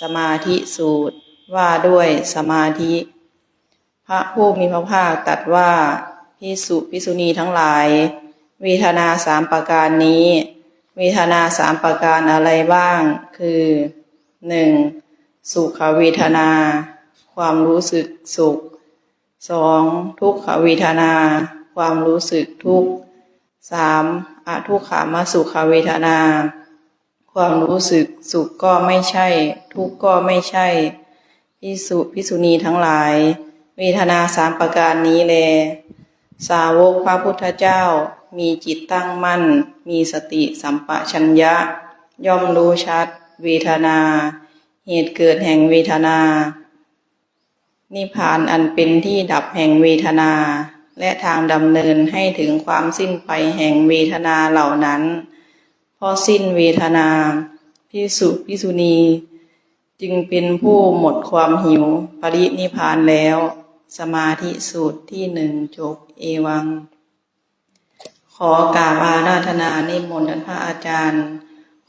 สมาธิสูตรว่าด้วยสมาธิ พระผู้มีพระภาคตรัดว่าพิสุพิสุณีทั้งหลายเวทนาสามประการนี้เวทนาสามประการอะไรบ้าง คือหนึ่งสุขเวทนา ความรู้สึกสุขสองทุกขเวทนา ความรู้สึกทุกข์สามอทุกขามาสุขเวทนา ความรู้สึกสุขก็ไม่ใช่ ทุกข์ก็ไม่ใช่พิสุพิสุณีทั้งหลาย เวทนาสามประการนี้แล สาวกพระพุทธเจ้า มีจิตตั้งมั่น มีสติสัมปชัญญะ ย่อมรู้ชัด เวทนา เหตุเกิดแห่งเวทนา นิพพานอันเป็นที่ดับแห่งเวทนา และทางดำเนินให้ถึงความสิ้นไปแห่งเวทนาเหล่านั้น พอสิ้นเวทนาพิสุพิสุณี จึงเป็นผู้หมดความหิว ปรินิพพานแล้ว สมาธิสูตรที่หนึ่งจบเอวัง ขอกราบอาราธนานิมนต์ท่านพระอาจารย์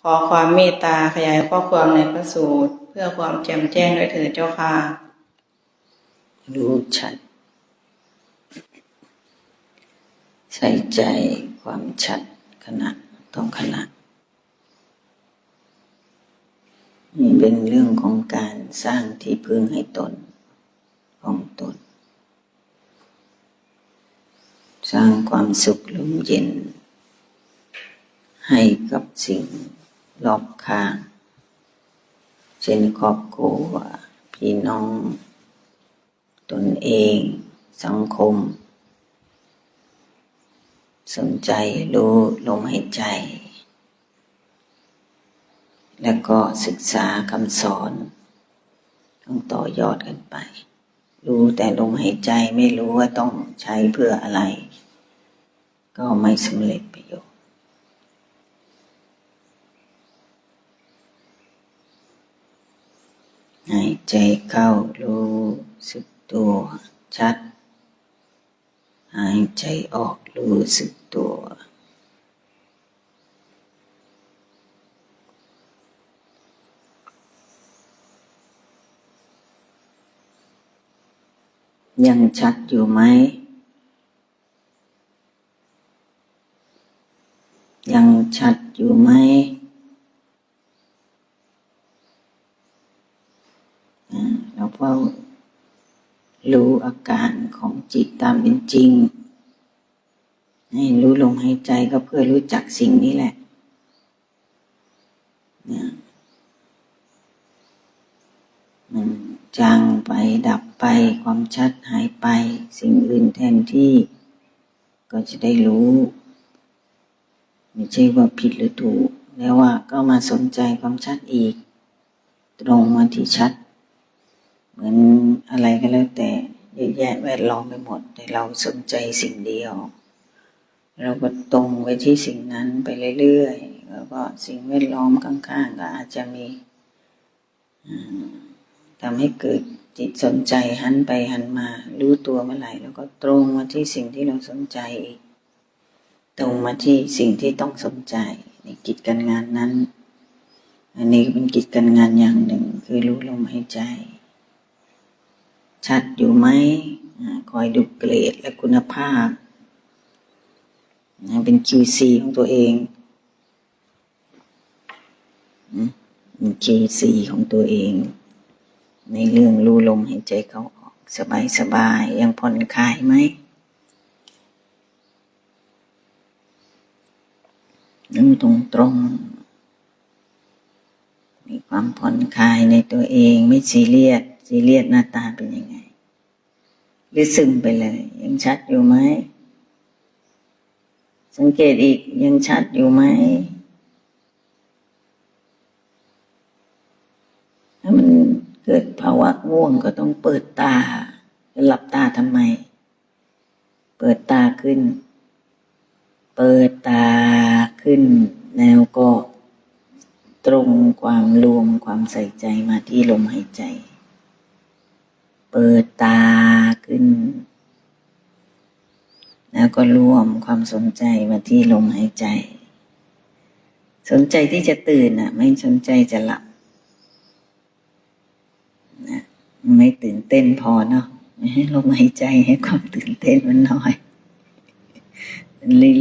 ขอความเมตตาขยายข้อความในพระสูตร เพื่อความแจ่มแจ้งด้วยเถิดเจ้าค่ะรู้ชัด ใส่ใจความชัดขณะต้องขณะ นี่เป็นเรื่องของการสร้างที่พึ่งให้ตน ของตน สร้างความสุขลมเย็น ให้กับสิ่งรอบข้าง เช่นครอบครัวพี่น้อง ตนเอง สังคม สนใจรู้ลมหายใจ แล้วก็ศึกษาคำสอน ต้องต่อยอดกันไป รู้แต่ลมหายใจไม่รู้ว่าต้องใช้เพื่ออะไร ก็ไม่สำเร็จประโยชน์หายใจเข้ารู้สึกตัวชัด หายใจออกรู้สึกตัว ยังชัดอยู่ไหม ยังชัดอยู่ไหมอ่าเราเฝ้ารู้อาการของจิตตามเป็นจริง ให้รู้ลมหายใจก็เพื่อรู้จักสิ่งนี้แหละมัน จางไปดับไปความชัดหายไป สิ่งอื่นแทนที่ ก็จะได้รู้ ไม่ใช่ว่าผิดหรือถูก แล้วว่าก็มาสนใจความชัดอีก ตรงมาที่ชัด เหมือนอะไรก็แล้วแต่เยอะแยะแวดล้อมไปหมด แต่เราสนใจสิ่งเดียว เราก็ตรงไปที่สิ่งนั้นไปเรื่อยๆแล้วก็สิ่งแวดล้อมข้างๆก็อาจจะมีอ ทำให้เกิดจิตสนใจหันไปหันมา รู้ตัวเมื่อไหร่ แล้วก็ตรงมาที่สิ่งที่เราสนใจอีกตรงมาที่สิ่งที่ต้องสนใจในกิจการงานนั้น อันนี้เป็นกิจการงานอย่างหนึ่ง คือรู้ลมหายใจ ชัดอยู่ไหมคอยดูเกรดและคุณภาพ เป็น QC ของตัวเองเป็น QC ของตัวเอง ในเรื่องรู้ลมหายใจเขาออก สบายสบายยังผ่อนคลายไหมยังตรงตรงมีความผ่อนคลายในตัวเองไม่ซีเรียสซีเรียสหน้าตาเป็นยังไง หรือซึมไปเลย ยังชัดอยู่ไหมสังเกตอีกยังชัดอยู่ไหมถ้ามัน เกิดภาวะง่วงก็ต้องเปิดตาหลับตาทำไม เปิดตาขึ้น เปิดตาขึ้น แล้วก็ตรงความรวมความใส่ใจมาที่ลมหายใจ เปิดตาขึ้น แล้วก็รวมความสนใจมาที่ลมหายใจ สนใจที่จะตื่นอะ ไม่สนใจจะหลับ ไม่ตื่นเต้นพอเนาะให้ลมหายใจให้ความตื่นเต้นมันน้อย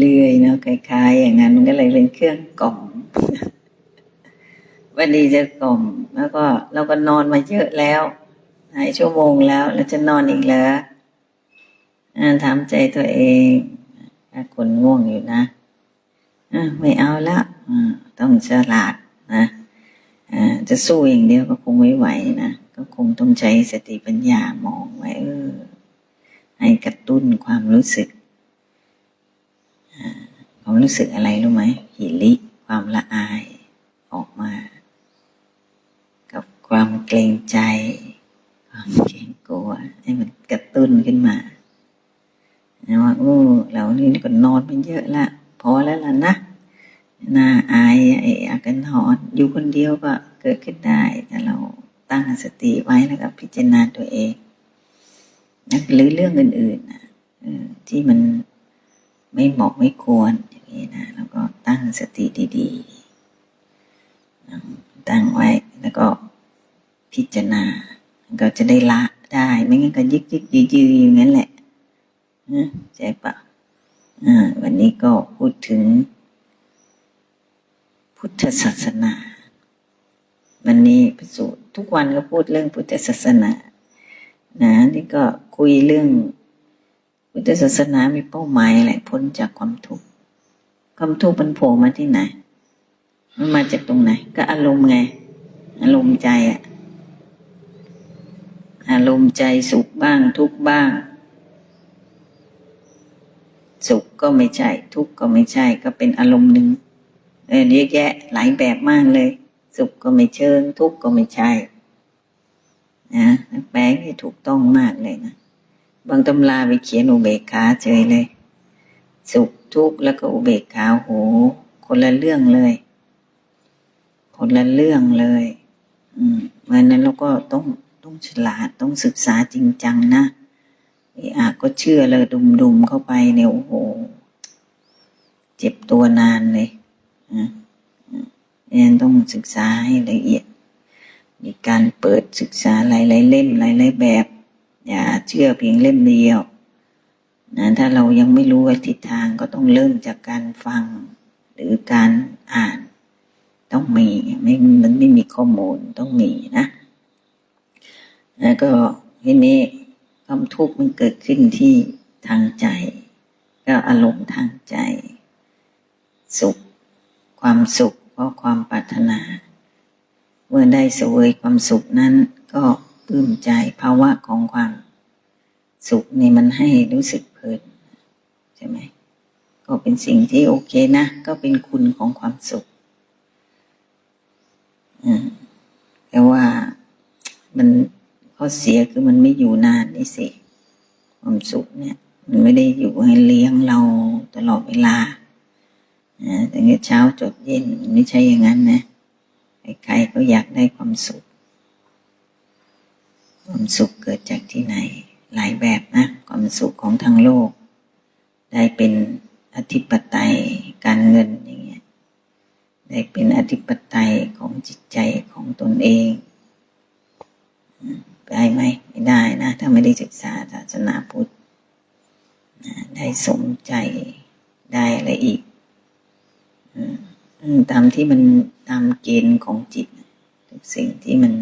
เรื่อยๆเนาะคล้ายๆ อย่างนั้นมันก็เลยเป็นเครื่องกล่อมวันนี้จะกล่อมแล้วก็เราก็นอนมาเยอะแล้วหลายชั่วโมงแล้วแล้วจะนอนอีกเหรอถามใจตัวเองถ้าคนง่วงอยู่นะไม่เอาละต้องฉลาดนะจะสู้อย่างเดียวก็คงไม่ไหวนะ ก็คงต้องใช้สติปัญญามองไว้เออให้กระตุ้นความรู้สึกความรู้สึกอะไรรู้ไหมหิริความละอายออกมา กับความเกรงใจ ความเกรงกลัวให้มันกระตุ้นขึ้นมานะว่าโอ้เรานี่ก็นอนมันเยอะละพอแล้วล่ะนะน่าอายไอ้อากันนอนอยู่คนเดียวก็เกิดขึ้นได้แต่เรา ตั้งสติไว้แล้วก็พิจารณาตัวเองนะหรือเรื่องอื่นๆนะที่มันไม่เหมาะไม่ควรอย่างนี้นะแล้วก็ตั้งสติดีๆตั้งไว้แล้วก็พิจารณาก็จะได้ละได้ ไม่งั้นก็ยึกยึกยือยืออย่างนั้นแหละนะใช่ปะอ่าวันนี้ก็พูดถึง พุทธศาสนา วันนี้พระสูตร ทุกวันก็พูดเรื่องพุทธศาสนานะนี่ก็คุยเรื่องพุทธศาสนามีเป้าหมายอะไรพ้นจากความทุกข์ความทุกข์มันโผล่มาที่ไหนมันมาจากตรงไหน ก็อารมณ์ไง อารมณ์ใจอะอารมณ์ใจสุขบ้าง ทุกบ้าง สุขก็ไม่ใช่ ทุกข์ก็ไม่ใช่ ก็เป็นอารมณ์หนึ่งเออเยอะแยะหลายแบบมากเลย สุขก็ไม่เชิง ทุกข์ก็ไม่ใช่นะแปลให้ถูกต้องมากเลยนะบางตำราไปเขียนอุเบกขาเฉยเลย สุขทุกข์แล้วก็อุเบกขาโห คนละเรื่องเลย คนละเรื่องเลย อืมเพราะนั้นเราก็ต้องต้องฉลาดต้องศึกษาจริงจังนะไอ้อาก็เชื่อเลยดุมๆเข้าไปเนี่ยโอ้โห เจ็บตัวนานเลยนะ เนี่ยต้องศึกษาให้ละเอียด มีการเปิดศึกษาหลายๆเล่มหลายๆแบบ อย่าเชื่อเพียงเล่มเดียวนะถ้าเรายังไม่รู้ว่าทิศทางก็ต้องเริ่มจากการฟังหรือการอ่าน ต้องมีไม่มันไม่มีข้อมูลต้องมีนะแล้วก็ทีนี้ความทุกข์มันเกิดขึ้นที่ทางใจ ก็อารมณ์ทางใจ สุข ความสุข เพราะความปรารถนา เมื่อได้เสวยความสุขนั้น ก็ปลื้มใจภาวะของความสุขนี่มันให้รู้สึกเพลินใช่ไหมก็เป็นสิ่งที่โอเคนะ ก็เป็นคุณของความสุขอืมแต่ว่ามันข้อเสียคือมันไม่อยู่นานนี่สิ ความสุขเนี่ย มันไม่ได้อยู่ให้เลี้ยงเราตลอดเวลา แต่เงี้ยเช้าจดเย็นไม่ใช่อย่างนั้นนะใครๆก็อยากได้ความสุข ความสุขเกิดจากที่ไหน หลายแบบนะ ความสุขของทางโลก ได้เป็นอธิปไตยการเงินอย่างเงี้ยได้เป็นอธิปไตยของจิตใจของตนเองได้ไหมไม่ได้นะ ถ้าไม่ได้ศึกษาศาสนาพุทธได้สมใจได้อะไรอีก ตามที่มันตามเกณฑ์ของจิต ทุกสิ่งที่มัน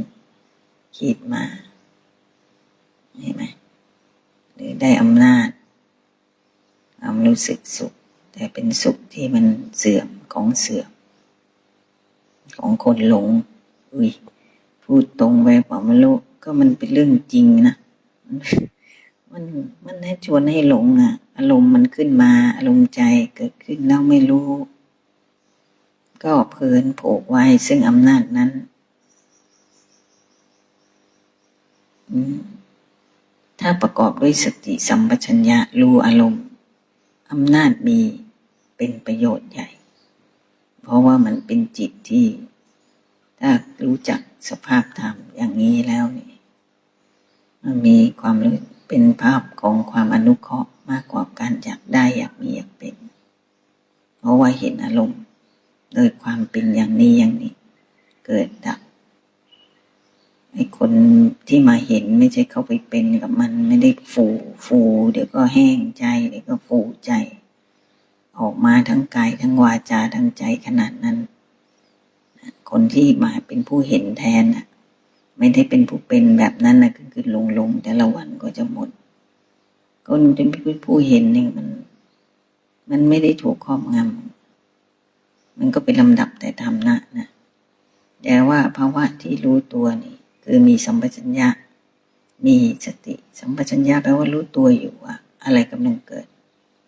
คิดมาเห็นไหมหรือได้อำนาจความรู้สึกสุข แต่เป็นสุขที่มันเสื่อมของเสื่อม ของคนหลง อุ้ยพูดตรงไปเปล่าไม่รู้ก็มันเป็นเรื่องจริงนะมันมันให้ชวนให้หลงอะ อารมณ์มันขึ้นมา อารมณ์ใจเกิดขึ้นแล้วไม่รู้ ก็เพลินผูกไว้ซึ่งอำนาจนั้นถ้าประกอบด้วยสติสัมปชัญญะรู้อารมณ์อำนาจมีเป็นประโยชน์ใหญ่ เพราะว่ามันเป็นจิตที่ ถ้ารู้จักสภาพธรรมอย่างนี้แล้วนี่มันมีความรู้เป็นภาพของความอนุเคราะห์มากกว่าการอยากได้อยากมีอยากเป็น เพราะว่าเห็นอารมณ์ โดยความเป็นอย่างนี้อย่างนี้ เกิดดับไอ้คนที่มาเห็นไม่ใช่เขาไปเป็นกับมันไม่ได้ฟูฟูเดี๋ยวก็แห้งใจเดี๋ยวก็ฟูใจ ออกมาทั้งกายทั้งวาจาทั้งใจขนาดนั้น คนที่มาเป็นผู้เห็นแทนน่ะไม่ได้เป็นผู้เป็นแบบนั้นนะคือคือลงลงแต่ละวันก็จะหมดคนเป็นผู้เห็นเนี่ยมัน มันไม่ได้ถูกครอบงำ มันก็เป็นลำดับแต่ทำนะนะแต่ว่าภาวะที่รู้ตัวนี่คือมีสัมปชัญญะ มีสติ สัมปชัญญะแปลว่ารู้ตัวอยู่ว่า อะไรกำลังเกิด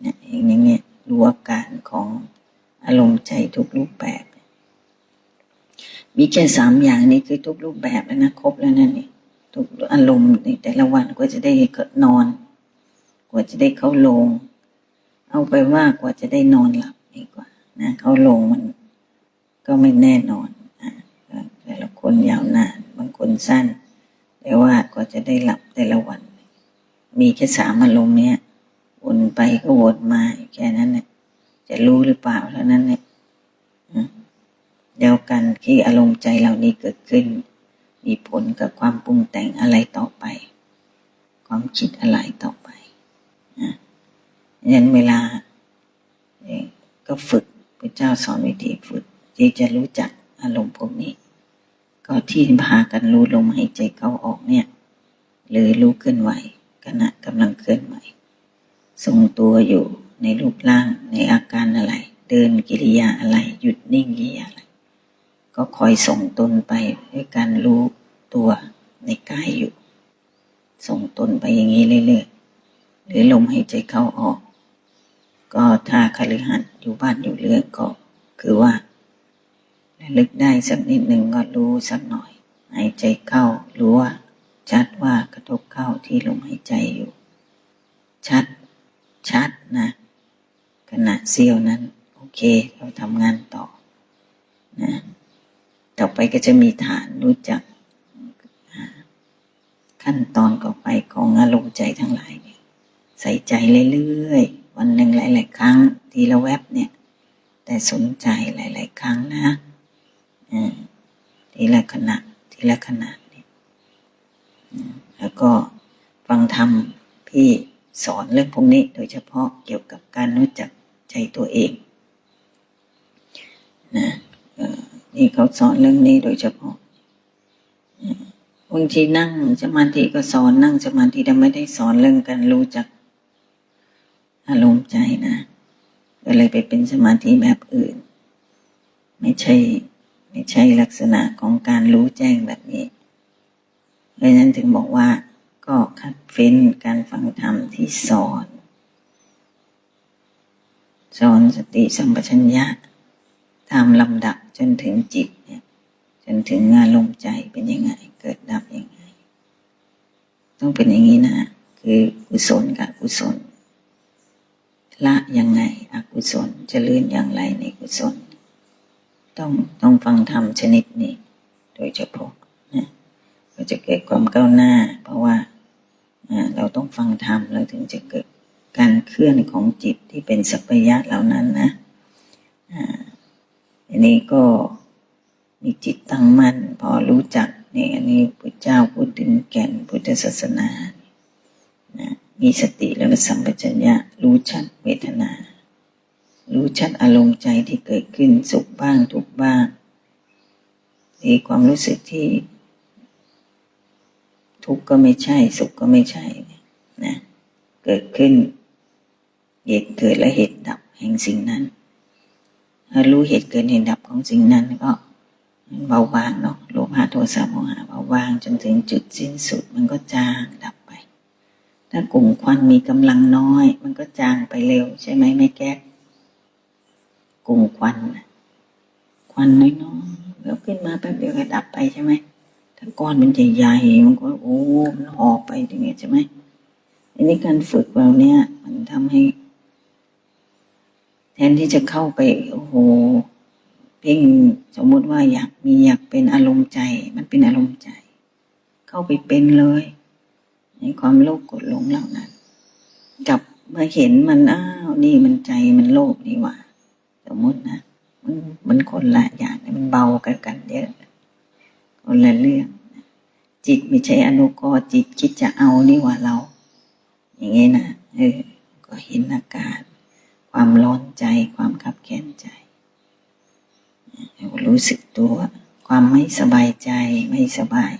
เนี่ยอย่างเงี้ยรู้อาการของอารมณ์ใจทุกรูปแบบ มีแค่สามอย่างนี้คือทุกรูปแบบแล้วนะครบแล้วนั่นนี่ทุกอารมณ์ในแต่ละวันก็จะได้เกิดนอน กว่าจะได้เข้าลง เอาไปว่ากว่าจะได้นอนหลับดีกว่า นะเขาลงมันก็ไม่แน่นอนนะแต่ละคนยาวนานบางคนสั้น แต่ว่ากว่าจะได้หลับแต่ละวัน มีแค่สามอารมณ์เนี้ยวนไปก็วนมาแค่นั้นเนี่ยจะรู้หรือเปล่าเท่านั้นเนี่ยเดียวกันที่อารมณ์ใจเหล่านี้เกิดขึ้น มีผลกับความปรุงแต่งอะไรต่อไป ความคิดอะไรต่อไปนะยันเวลาก็ฝึก เจ้าสอนวิธีฝึกที่จะรู้จักอารมณ์พวกนี้ ก็ที่พากันรู้ลมหายใจเข้าออกเนี่ย หรือรู้เคลื่อนไหวขณะกำลังเคลื่อนไหวทรงตัวอยู่ในรูปร่างในอาการอะไร เดินกิริยาอะไร หยุดนิ่งกิริยาอะไร ก็คอยส่งตนไปด้วยการรู้ตัวในกายอยู่ ส่งตนไปอย่างนี้เรื่อยๆหรือลมหายใจเข้าออก ก็ถ้าคฤหัสถ์อยู่บ้านอยู่เรือนก็คือว่าระลึกได้สักนิดหนึ่งก็รู้สักหน่อย หายใจเข้ารู้ว่า ชัดว่ากระทบเข้าที่ลมหายใจอยู่ ชัด ชัดนะขณะเสี้ยวนั้น โอเค เราทำงานต่อนะต่อไปก็จะมีฐานรู้จักขั้นตอนต่อไปของอารมณ์ใจทั้งหลายเนี่ยใส่ใจเรื่อยๆ วันหนึ่งหลาย ๆ ครั้ง ทีละแวบเนี่ย แต่สนใจหลาย ๆ ครั้งนะทีละขณะ ทีละขณะเนี่ยแล้วก็ฟังธรรมพี่สอนเรื่องพวกนี้โดยเฉพาะเกี่ยวกับการรู้จักใจตัวเองนะนี่เขาสอนเรื่องนี้โดยเฉพาะบางทีนั่งสมาธิก็สอนนั่งสมาธิแต่ไม่ได้สอนเรื่องการรู้จัก อารมณ์ใจนะ ก็เลยไปเป็นสมาธิแบบอื่น ไม่ใช่ ไม่ใช่ลักษณะของการรู้แจ้งแบบนี้เพราะนั้นถึงบอกว่าก็คัดเฟ้นการฟังธรรมที่สอน สอนสติสัมปชัญญะตามลำดับจนถึงจิตเนี่ยจนถึงอารมณ์ใจเป็นยังไง เกิดดับยังไง ต้องเป็นอย่างนี้นะ คือกุศลกับอกุศล ละยังไง อกุศลเจริญอย่างไรในกุศล ต้องต้องฟังธรรมชนิดนี้ โดยเฉพาะนะก็จะเกิดความก้าวหน้า เพราะว่าเราต้องฟังธรรมเราถึงจะเกิดการเคลื่อนของจิตที่เป็นสัพยะเหล่านั้นนะอันนี้ก็มีจิตตั้งมั่น พอรู้จักนี่อันนี้พระเจ้าพูดถึงแก่นพุทธศาสนานะ มีสติแล้วก็สัมปชัญญะรู้ชัดเวทนา รู้ชัดอารมณ์ใจที่เกิดขึ้นสุขบ้างทุกบ้างมีความรู้สึกที่ ทุกข์ก็ไม่ใช่ สุขก็ไม่ใช่นะเกิดขึ้น เหตุเกิดและเหตุดับแห่งสิ่งนั้นถ้ารู้เหตุเกิดเหตุดับของสิ่งนั้นก็เบาบางเนาะโลภะโทสะโมหะเบาบางจนถึงจุดสิ้นสุดมันก็จางดับ ถ้ากลุ่มควันมีกำลังน้อย มันก็จางไปเร็ว ใช่ไหมไม่แก้กลุ่มควันควันน้อยๆแล้วขึ้นมาแป๊บเดียวก็ดับไปใช่ไหมถ้าก้อนมันใหญ่ๆมันก็โอ้มันหอบไปอย่างเงี้ยใช่ไหมอันนี้การฝึกเราเนี่ย มันทำให้ แทนที่จะเข้าไปโอ้โหเพ่งสมมุติว่าอยากมีอยากเป็นอารมณ์ใจ มันเป็นอารมณ์ใจ เข้าไปเป็นเลย ในความโลภกดหลงเหล่านั้น กับเมาเห็นมันอ้าวนี่มันใจมันโลภนี่หว่า สมมตินะมันมันคนละอย่างมันเบากันกันเยอะคนละเรื่องจิตไม่ใช่อนุกรจิตคิดจะเอานี่หว่าเรา อย่างงี้นะเออ ก็เห็นอาการ ความร้อนใจความขับแค้นใจรู้สึกตัว ความไม่สบายใจไม่สบาย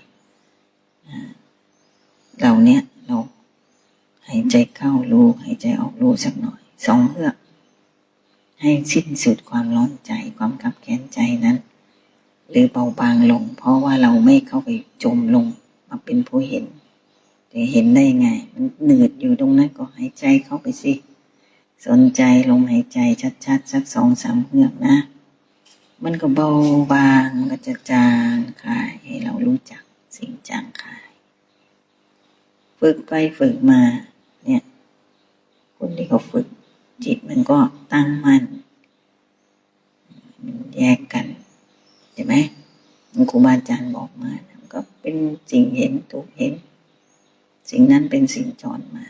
อ่า เราเนี่ยเราหายใจเข้ารู้หายใจออกรู้สักหน่อยสองเฮือกให้สิ้นสุดความร้อนใจความขับแค้นใจนั้น หรือเบาบางลง เพราะว่าเราไม่เข้าไปจมลงมาเป็นผู้เห็นจะเห็นได้ไง มันเหนืดอยู่ตรงนั้นก็หายใจเข้าไปสิ สนใจลมหายใจชัดๆสักสองสามเฮือกนะ มันก็เบาบางมันก็จะจางคลายให้เรารู้จักสิ่งจางคลาย ฝึกไปฝึกมา เนี่ย คนที่เขาฝึก จิตมันก็ตั้งมันมันแยกกันใช่ไหมครูบาอาจารย์บอกมานะก็เป็นสิ่งเห็นถูกเห็น สิ่งนั้นเป็นสิ่งจรมา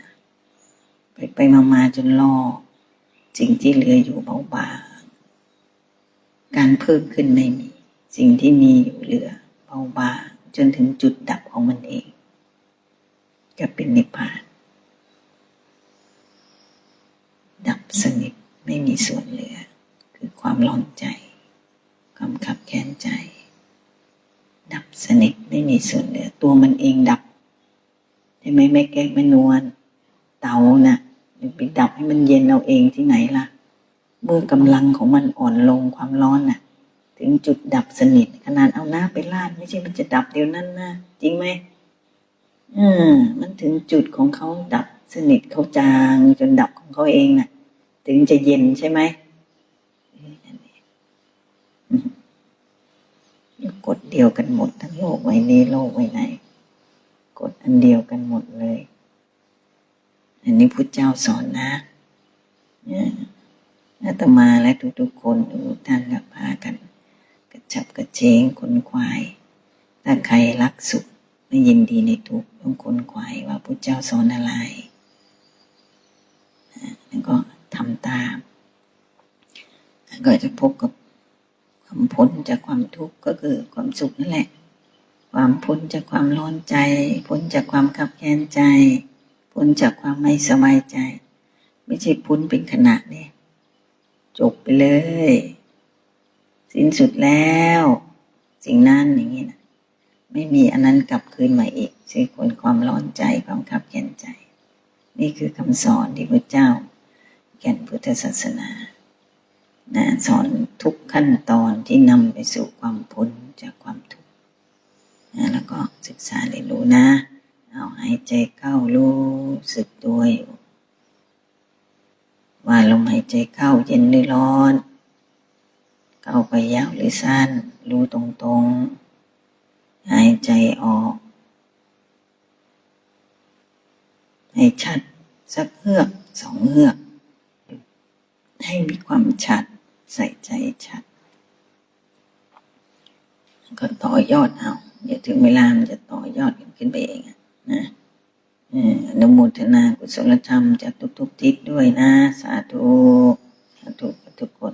ไปไปมามาจนล่อสิ่งที่เหลืออยู่เบาบางการเพิ่มขึ้นไม่มี สิ่งที่มีอยู่เหลือเบาบางจนถึงจุดดับของมันเอง จะเป็นนิพพาน ดับสนิทไม่มีส่วนเหลือ คือความร้อนใจ ความขับแค้นใจ ดับสนิทไม่มีส่วนเหลือ ตัวมันเองดับใช่ไหมแม่แก้วแม่นวลเตานะ่ะมันไปดับให้มันเย็นเอาเองที่ไหนล่ะ เมื่อกำลังของมันอ่อนลงความร้อนน่ะ ถึงจุดดับสนิท ขนาดเอาหน้าไปลาดไม่ใช่มันจะดับเดี๋ยวนั้นนะจริงไหม อืมมันถึงจุดของเขาดับสนิทเขาจางจนดับของเขาเองน่ะ ถึงจะเย็นใช่ไหมกฎเดียวกันหมดทั้งโลกไว้นี้โลกไว้ไหนกฎอันเดียวกันหมดเลย อันนี้พุทธเจ้าสอนนะนี่ยอาตมาและทุกๆคนทุกท่านก็พากัน กระฉับกระเฉงคนควาย ถ้าใครรักสุขไม่ยินดีในทุกข์ ต้องคนควายว่าพุทธเจ้าสอนอะไรแล้วก็ทำตามก็จะพบกับความพ้นจากความทุกข์ก็คือความสุขนั่นแหละ ความพ้นจากความร้อนใจ พ้นจากความขับแค้นใจ พ้นจากความไม่สบายใจ ไม่ใช่พ้นเป็นขณะเนี่ยจบไปเลย สิ้นสุดแล้ว สิ่งนั้นอย่างนี้นะ ไม่มีอันนั้นกลับคืนมาอีกคือคนความร้อนใจความขับแค้นใจ นี่คือคำสอนที่พระเจ้า แก่นพุทธศาสนานะสอนทุกขั้นตอนที่นำไปสู่ความพ้นจากความทุกข์นะแล้วก็ศึกษาเรียนรู้นะ เอาหายใจเข้ารู้สึกตัวอยู่ว่าลมหายใจเข้าเย็นหรือร้อน เข้าไปยาวหรือสั้น รู้ตรงๆ หายใจออก ให้ชัดสักเฮือกสองเฮือก ให้มีความชัดใส่ใจชัด ก็ต่อยอดเอาเดี๋ยวถึงเวลามันจะต่อยอดขึ้นไปเองอะนะเอ่ออนุโมทนากุศลธรรมจากทุกๆทิศด้วยนะ สาธุ สาธุกคน